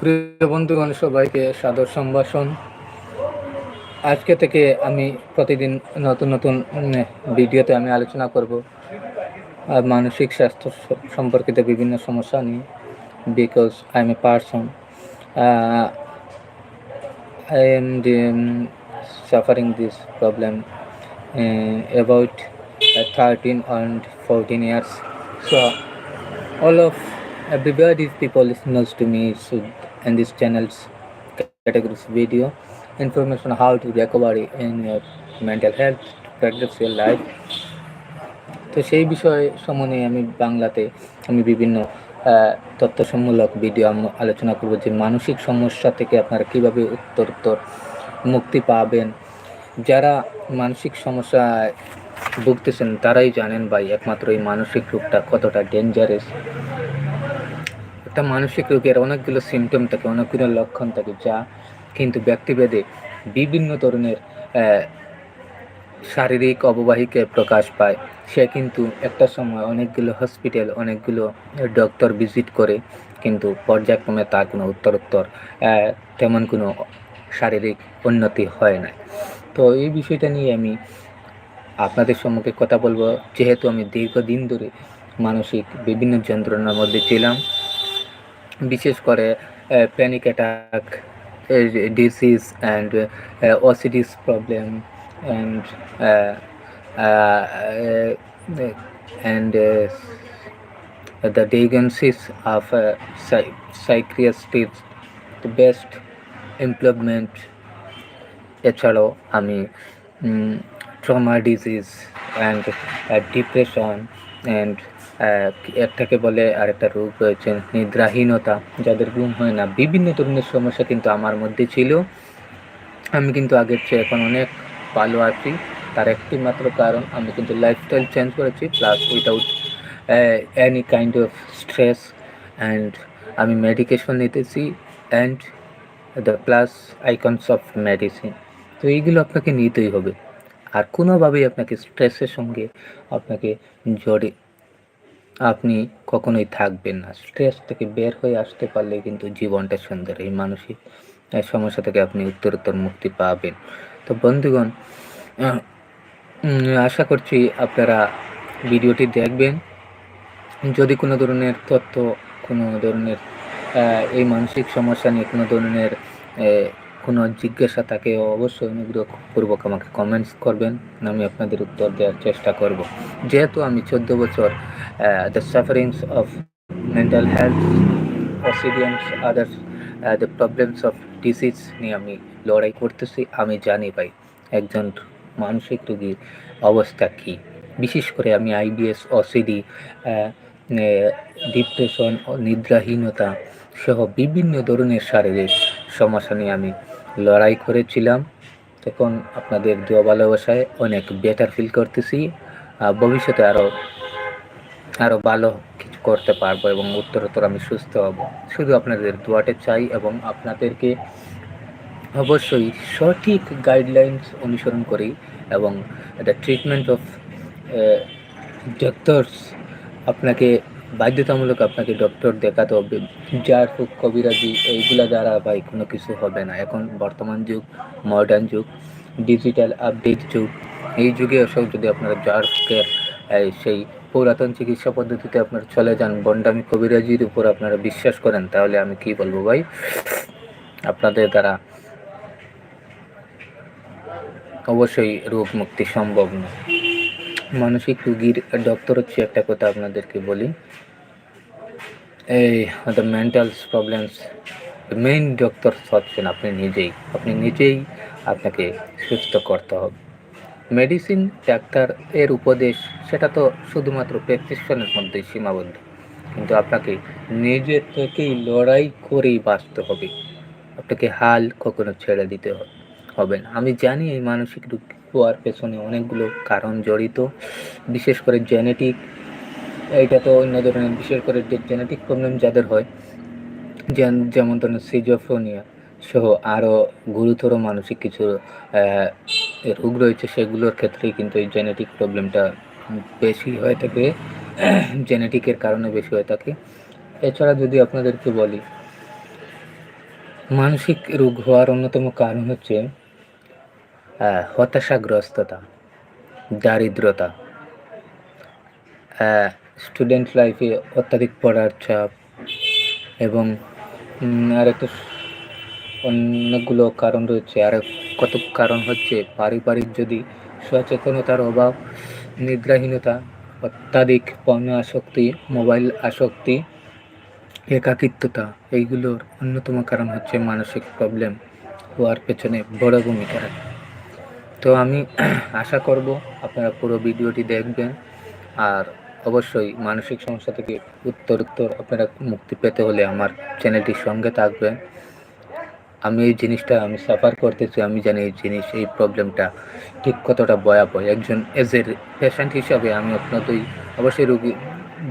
প্রিয় বন্ধুগণ, সবাইকে সাদর সম্ভাষণ। আজকে থেকে আমি প্রতিদিন নতুন নতুন ভিডিওতে আমি আলোচনা করব মানসিক স্বাস্থ্য সম্পর্কিত বিভিন্ন সমস্যা নিয়ে। Because I am a person I am suffering this problem about thirteen and fourteen years so all of everybody's people knows to me so in this channel's categories video information how to recovery in your mental health to practice your life তো সেই বিষয়ে সম্বন্ধে আমি বাংলাতে আমি বিভিন্ন তথ্যসমূলক video আলোচনা করব যে মানসিক সমস্যা থেকে আপনারা কীভাবে উত্তর উত্তর মুক্তি পাবেন যারা মানসিক সমস্যায় ভুগতেছেন, তারাই জানেন ভাই একমাত্র এই মানসিক রোগটা কতটা ডেঞ্জারাস একটা মানসিক রোগের অনেকগুলো সিমটম থাকে, অনেকগুলো লক্ষণ থাকে, যা কিন্তু ব্যক্তিভেদে বিভিন্ন ধরনের শারীরিক অববাহিকে প্রকাশ পায়। সে কিন্তু একটা সময় অনেকগুলো হসপিটাল অনেকগুলো ডক্টর ভিজিট করে, কিন্তু পর্যায়ক্রমে তার কোনো উত্তরোত্তর তেমন কোনো শারীরিক উন্নতি হয় না তো এই বিষয়টা নিয়ে আমি আপনাদের সম্মুখে কথা বলব। যেহেতু আমি দীর্ঘদিন ধরে মানসিক বিভিন্ন যন্ত্রণার মধ্যে ছিলাম বিশেষ করে panic attack disease and OCDs problem and and diagnosis of uh, psychiatrist the best improvement এছাড়াও আমি trauma disease and depression and একটাকে বলে আরেকটা রোগ রয়েছে নিদ্রাহীনতা, যাদের ঘুম হয় না। বিভিন্ন ধরনের সমস্যা কিন্তু আমার মধ্যে ছিল। আমি কিন্তু আগের চেয়ে এখন অনেক ভালো আছি। তার একটি মাত্র কারণ, আমি কিন্তু লাইফস্টাইল চেঞ্জ করেছি plus without any kind of stress and আমি মেডিকেশন নিতেছি and the plus icons of medicine তো এইগুলো আপনাকে নিতেই হবে। আর কোনোভাবেই আপনাকে স্ট্রেসের সঙ্গে আপনাকে জড়ে আপনি কখনোই থাকবেন না। স্ট্রেস থেকে বের হয়ে আসতে পারলে কিন্তু জীবনটা সুন্দর, এই মানসিক সমস্যা থেকে আপনি উত্তরোত্তর মুক্তি পাবেন। তো বন্ধুগণ আশা করছি আপনারা ভিডিওটি দেখবেন। যদি কোনো ধরনের তথ্য, কোনো ধরনের এই মানসিক সমস্যা নিয়ে কোনো ধরনের কোনো জিজ্ঞাসা থাকে, অবশ্যই অনুগ্রহপূর্বক আমাকে কমেন্টস করবেন, আমি আপনাদের উত্তর দেওয়ার চেষ্টা করব। যেহেতু আমি চোদ্দ বছর the sufferings of mental health অসিডিয়ান্স others the problems of disease নিয়ে আমি লড়াই করতেছি, আমি জানি ভাই, একজন মানসিক রোগীর অবস্থা কী। বিশেষ করে আমি আইবিএস অসিডি ডিপ্রেশন নিদ্রাহীনতা সহ বিভিন্ন ধরনের শারীরিক সমস্যা নিয়ে আমি লড়াই করেছিলাম, তখন আপনাদের দোয়া ভালোবাসায় অনেক বেটার ফিল করতেছি, আর ভবিষ্যতে আরও আরও ভালো কিছু করতে পারব এবং উত্তরোত্তর আমি সুস্থ হব। শুধু আপনাদের দোয়াটে চাই এবং আপনাদেরকে অবশ্যই সঠিক গাইডলাইন্স অনুসরণ করি এবং দ্য ট্রিটমেন্ট অফ ডক্টরস আপনাকে বাধ্যতামূলক আপনাকে ডক্টর দেখাতে হবে। যার হোক কবিরাজি, এইগুলা দ্বারা ভাই কোনো কিছু হবে না। এখন বর্তমান যুগ মডার্ন যুগ ডিজিটাল আপডেট যুগ, এই যুগে এসব যদি আপনারা জার্কের সেই পুরাতন চিকিৎসা পদ্ধতিতে আপনারা চলে যান বন্ডামি কবিরাজির উপর আপনারা বিশ্বাস করেন, তাহলে আমি কি বলব ভাই? আপনাদের দ্বারা অবশ্যই রোগ মুক্তি সম্ভব না মানসিক রুগীর ডক্টর হচ্ছে একটা কথা আপনাদেরকে বলি। এই the mentals problems main doctor হচ্ছেন আপনি নিজেই। আপনি নিজেই আপনাকে সুস্থ করতে হবে। মেডিসিন ডাক্তার এর উপদেশ, সেটা তো শুধুমাত্র প্রেসক্রিপশনের মধ্যেই সীমাবদ্ধ। কিন্তু আপনাকে নিজের থেকেই লড়াই করেই বাঁচতে হবে। আপনাকে হাল কখনো ছেড়ে দিতে হবে না। আমি জানি এই মানসিক রোগ হওয়ার পেছনে অনেকগুলো কারণ জড়িত। বিশেষ করে জেনেটিক এটা তো অন্য ধরনের, বিশেষ করে জেনেটিক প্রবলেম যাদের হয় যেমন ধরেন সিজোফ্রোনিয়া সহ আরও গুরুতর মানসিক কিছু রোগ রয়েছে, সেগুলোর ক্ষেত্রেই কিন্তু এই জেনেটিক প্রবলেমটা বেশি হয়ে থাকে। জেনেটিকের কারণে বেশি হয়ে থাকে। এছাড়া যদি আপনাদেরকে বলি, মানসিক রোগ হওয়ার অন্যতম কারণ হচ্ছে হতাশাগ্রস্ততা, দারিদ্রতা স্টুডেন্ট লাইফে অত্যাধিক পড়ার চাপ এবং আর একটা অনেকগুলো কারণ রয়েছে। আর কত কারণ হচ্ছে, পারিবারিক যদি সচেতনতার অভাব, নিদ্রাহীনতা, অত্যাধিক পণ্য আসক্তি মোবাইল আসক্তি, একাকিত্বতা, এইগুলোর অন্যতম কারণ হচ্ছে মানসিক প্রবলেম হওয়ার পেছনে বড় ভূমিকা রাখে। তো আমি আশা করব আপনারা পুরো ভিডিওটি দেখবেন। আর অবশ্যই মানসিক সমস্যা থেকে উত্তর উত্তর আপনারা মুক্তি পেতে হলে আমার চ্যানেলটির সঙ্গে থাকবেন। আমি এই জিনিসটা আমি সাফার করতেছি, আমি জানি এই জিনিস, এই প্রবলেমটা ঠিক কতটা ভয়াবহ। একজন এজ এ পেশেন্ট হিসাবে আমি আপনাদের, অবশ্যই রুগী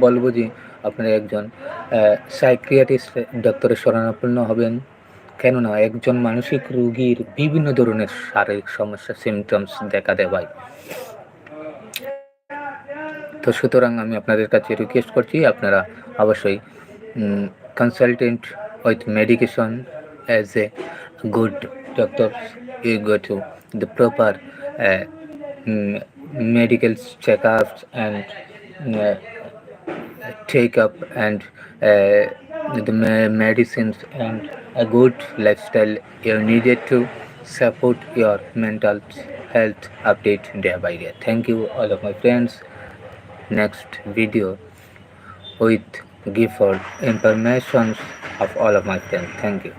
বলব যে আপনারা একজন সাইক্রিয়াটিস্ট ডক্টরের শরণাপন্ন হবেন। কেননা একজন মানসিক রোগীর বিভিন্ন ধরনের শারীরিক সমস্যা সিমটমস দেখা দেওয়ায় তো সুতরাং আমি আপনাদের কাছে রিকোয়েস্ট করছি আপনারা অবশ্যই consultant with medication as a good doctor you go to the proper medical check ups and up and uh, the medicines and a good lifestyle you're needed to support your mental health update day by day. Thank you all of my friends. Next video with give for information of all of my friends. Thank you